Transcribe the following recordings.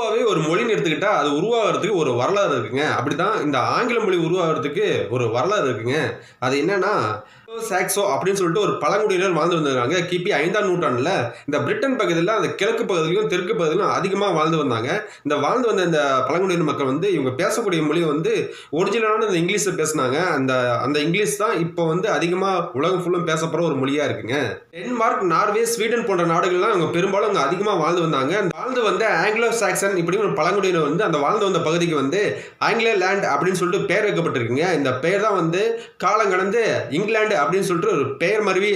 பொதுவாகவே ஒரு மொழின்னு எடுத்துக்கிட்டால் அது உருவாகிறதுக்கு ஒரு வரலாறு இருக்குங்க. அப்படிதான் இந்த ஆங்கில மொழி உருவாகிறதுக்கு ஒரு வரலாறு இருக்குங்க. அது என்னென்னா சாக்ஸோ அப்படின்னு சொல்லிட்டு ஒரு பழங்குடியினர் வாழ்ந்து வந்திருக்காங்க கிபி ஐந்தாம் நூற்றாண்டில் இந்த பிரிட்டன் பகுதியில் அந்த கிழக்கு பகுதியிலும் தெற்கு பகுதியிலும் அதிகமாக வாழ்ந்து வந்தாங்க. இந்த வாழ்ந்து வந்த இந்த பழங்குடியினர் மக்கள் வந்து இவங்க பேசக்கூடிய மொழி வந்து ஒரிஜினலான இந்த இங்கிலீஷில் பேசினாங்க. அந்த அந்த இங்கிலீஷ் தான் இப்போ வந்து அதிகமாக உலகம் ஃபுல்லும் பேசப்படுற ஒரு மொழியாக இருக்குங்க. டென்மார்க் நார்வே ஸ்வீடன் போன்ற நாடுகள்லாம் அவங்க பெரும்பாலும் அங்கே அதிகமாக வாழ்ந்து வந்தாங்க. அந்த வாழ்ந்து வந்த ஆங்கிலோ சாக்சன் இப்படி ஒரு பழங்குடியினர் வந்து அந்த வாழ்ந்து வந்த பகுதிக்கு வந்து ஆங்கில லேண்ட் அப்படின்னு சொல்லிட்டு பெயர் வைக்கப்பட்டிருக்குங்க. இந்த பெயர் தான் வந்து காலம் கடந்து இங்கிலாந்து அப்படின்னு சொல்லிட்டு ஒரு பெயர் மருவி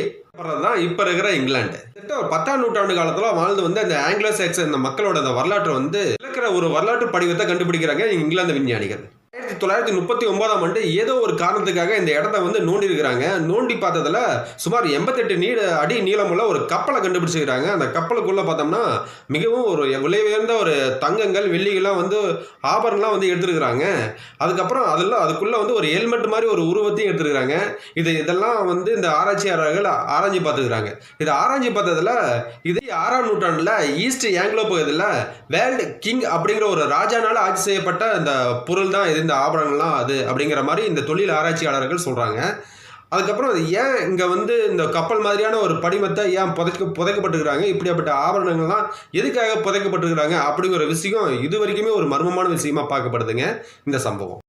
தான் இப்போ இருக்கிற இங்கிலாந்து. கிட்டத்தட்ட ஒரு பத்தாம் நூற்றாண்டு காலத்துல வாழ்ந்து வந்து அந்த ஆங்கிலோ சாக்சன் இந்த மக்களோட அந்த வரலாற்றை வந்து இருக்கிற ஒரு வரலாற்று படிவத்தை கண்டுபிடிக்கிறாங்க இங்கிலாந்து விஞ்ஞானிகள். ஆயிரத்தி தொள்ளாயிரத்தி முப்பத்தி ஒன்பதாம் ஆண்டு ஏதோ ஒரு காரணத்துக்காக இந்த இடத்த வந்து நோண்டி இருக்கிறாங்க நோண்டி பார்த்ததுல சுமார் எண்பத்தெட்டு நீட அடி நீளமுள்ள ஒரு கப்பலை கண்டுபிடிச்சிருக்கிறாங்க. அந்த கப்பலுக்குள்ளே பார்த்தோம்னா மிகவும் ஒரு விலை உயர்ந்த ஒரு தங்கங்கள் வெள்ளிகள்லாம் வந்து ஆபரணம்லாம் வந்து எடுத்துருக்குறாங்க. அதுக்கப்புறம் அதில் அதுக்குள்ளே வந்து ஒரு ஹெல்மெட் மாதிரி ஒரு உருவத்தையும் எடுத்துருக்குறாங்க. இது இதெல்லாம் வந்து இந்த ஆராய்ச்சியாளர்கள் ஆராய்ச்சி பார்த்துக்கிறாங்க. இது ஆராய்ச்சி பார்த்ததில் இதே ஆறாம் நூற்றாண்டில் ஈஸ்ட் ஆங்கிலோ பகுதியில் வேர்ல்டு கிங் அப்படிங்கிற ஒரு ராஜானால் ஆட்சி செய்யப்பட்ட இந்த பொருள் தான் இது. இந்த ஆபரணங்கள்லாம் அது அப்படிங்கிற மாதிரி இந்த தொழில் ஆராய்ச்சியாளர்கள் சொல்கிறாங்க அதுக்கப்புறம் அது ஏன் இங்கே வந்து இந்த கப்பல் மாதிரியான ஒரு படிமத்தை ஏன் புதைக்க புதைக்கப்பட்டுருக்கிறாங்க? இப்படியாப்பட்ட ஆபரணங்கள்லாம் எதுக்காக புதைக்கப்பட்டிருக்கிறாங்க? அப்படிங்கிற விஷயம் இது வரைக்குமே ஒரு மர்மமான விஷயமா பார்க்கப்படுதுங்க இந்த சம்பவம்.